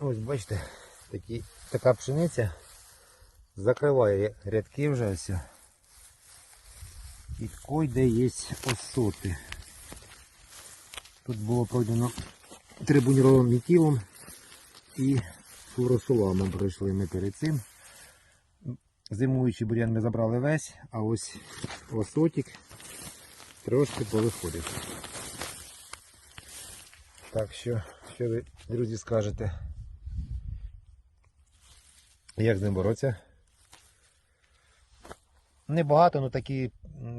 Ось бачите, такі, така пшениця закриває рядки вже все. І койде є осоти. Тут було пройдено трибуніровим мітілом і флоросоламом пройшли ми перед цим. Зимуючий бур'ян ми забрали весь, а ось осотик трошки повиходив. Так що, що ви, друзі, скажете? Як з ним боротися? Небагато, ну такі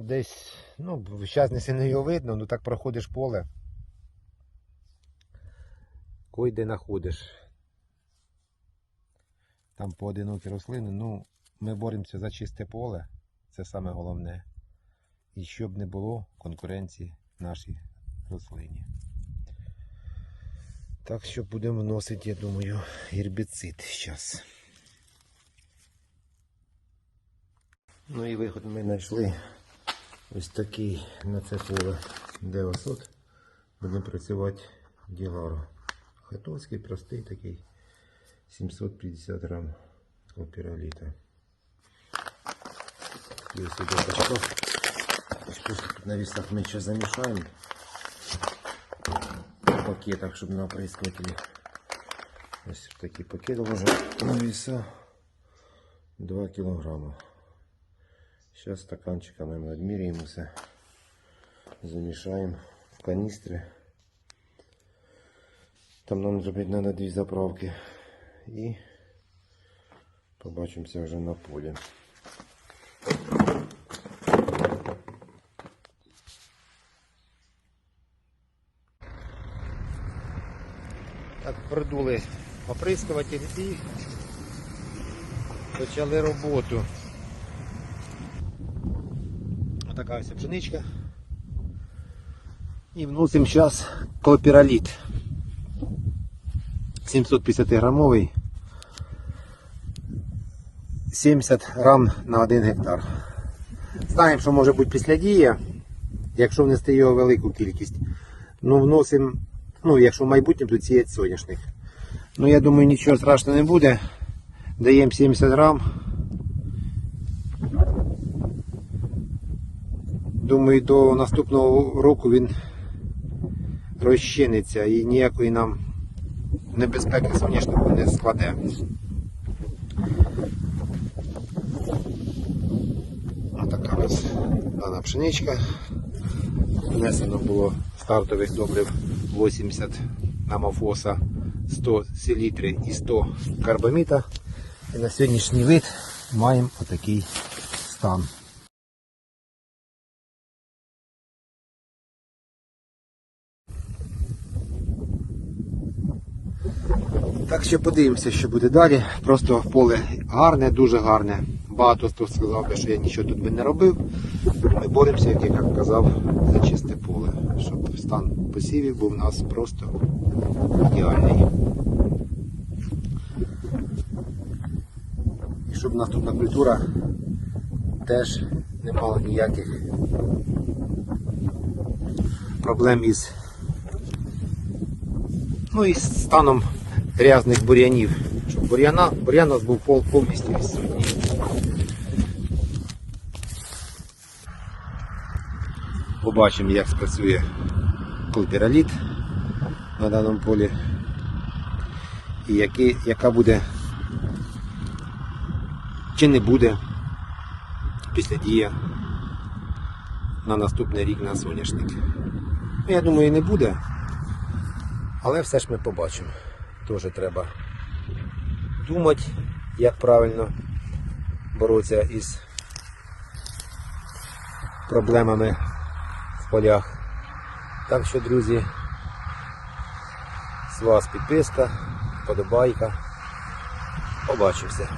десь, ну, зараз не сильно його видно, ну так проходиш поле. Кой де знаходиш. Там поодинокі рослини, ну, ми боремося за чисте поле, це саме головне. І щоб не було конкуренції нашій рослині. Так що будемо вносити, я думаю, гербіцид зараз. Ну і виход ми знайшли ось такий на це поле, де осот. Будемо працювати діларо. Хатовський, простий такий 750 грам опіроліта. І ось іде. Качко на вісах ми ще замішаємо в пакетах, щоб на оприскувателі. Ось такий пакет вложимо на веса 2 кілограма. Сейчас стаканчиками мы отмеряем все. Замешаем в канистры. Там нам зробити надо дві заправки. І побачимося вже на полі. Так, придули оприскуватель і почали роботу. Отака ось пшеничка. І вносимо зараз коопероліт. 750 грамовий. 70 грам на 1 гектар. Знаємо, що може бути після дії, якщо внести його велику кількість. Ну, вносимо, ну, якщо в майбутньому, то сіять соняшник. Ну, я думаю, нічого страшного не буде. Даємо 70 грам. Думаю, до наступного року він розчиниться і ніякої нам небезпеки соняшнику не складе. Отака ось дана пшеничка. Внесено було стартових добрив 80 намофоса, 100 селітри і 100 карбаміта. І на сьогоднішній вид маємо отакий стан. Так що подивимося, що буде далі. Просто поле гарне, дуже гарне. Багато хто сказав, що я нічого тут би не робив. Ми боремося, як я казав, за чисте поле, щоб стан посівів був у нас просто ідеальний. І щоб наступна культура теж не мала ніяких проблем із ну і станом грязних бур'янів, щоб бур'яна, бур'ян у нас був пол- повністю відсутній. Побачимо, як спрацює культураліт на даному полі і які, яка буде чи не буде після дія на наступний рік на соняшник. Ну, я думаю, не буде, але все ж ми побачимо. Теж треба думати, як правильно боротися із проблемами в полях. Так що, друзі, з вас підписка, подобайка. Побачимося.